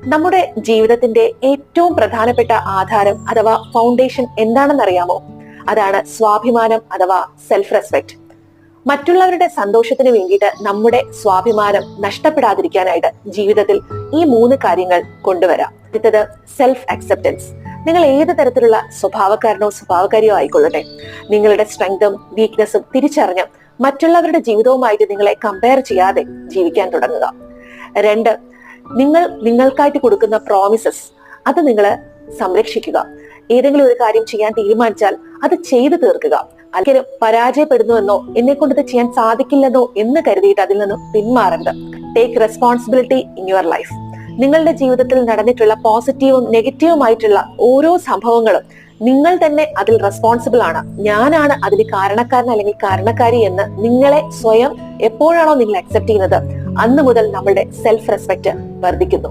നമ്മുടെ ജീവിതത്തിന്റെ ഏറ്റവും പ്രധാനപ്പെട്ട ആധാരം അഥവാ ഫൗണ്ടേഷൻ എന്താണെന്നറിയാമോ? അതാണ് സ്വാഭിമാനം അഥവാ സെൽഫ് റെസ്പെക്ട് മറ്റുള്ളവരുടെ സന്തോഷത്തിന് വേണ്ടിയിട്ട് നമ്മുടെ സ്വാഭിമാനം നഷ്ടപ്പെടാതിരിക്കാനായിട്ട് ജീവിതത്തിൽ ഈ മൂന്ന് കാര്യങ്ങൾ കൊണ്ടുവരാം. അടുത്തത് സെൽഫ് അക്സെപ്റ്റൻസ് നിങ്ങൾ ഏത് തരത്തിലുള്ള സ്വഭാവക്കാരനോ സ്വഭാവക്കാരിയോ ആയിക്കൊള്ളട്ടെ. നിങ്ങളുടെ സ്ട്രെങ്തും വീക്ക്നെസ്സും തിരിച്ചറിഞ്ഞ് മറ്റുള്ളവരുടെ ജീവിതവുമായിട്ട് നിങ്ങളെ കമ്പയർ ചെയ്യാതെ ജീവിക്കാൻ തുടങ്ങുക. രണ്ട് നിങ്ങൾ നിങ്ങൾക്കായിട്ട് കൊടുക്കുന്ന പ്രോമിസസ് അത് നിങ്ങൾ സംരക്ഷിക്കുക. ഏതെങ്കിലും ഒരു കാര്യം ചെയ്യാൻ തീരുമാനിച്ചാൽ അത് ചെയ്തു തീർക്കുക. അല്ലെങ്കിൽ പരാജയപ്പെടുന്നുവെന്നോ എന്നെ കൊണ്ട് ചെയ്യാൻ സാധിക്കില്ലെന്നോ എന്ന് കരുതിയിട്ട് അതിൽ നിന്നും പിന്മാറരുത്. Take responsibility in your life നിങ്ങളുടെ ജീവിതത്തിൽ നടന്നിട്ടുള്ള പോസിറ്റീവും നെഗറ്റീവുമായിട്ടുള്ള ഓരോ സംഭവങ്ങളും നിങ്ങൾ തന്നെ അതിൽ റെസ്പോൺസിബിൾ ആണ്. ഞാനാണ് അതിന് കാരണക്കാരൻ അല്ലെങ്കിൽ കാരണക്കാരി എന്ന് നിങ്ങളെ സ്വയം എപ്പോഴാണോ നിങ്ങൾ അക്സെപ്റ്റ് ചെയ്യുന്നത് അന്ന് മുതൽ നമ്മളുടെ സെൽഫ് റെസ്പെക്ട് വർദ്ധിക്കുന്നു.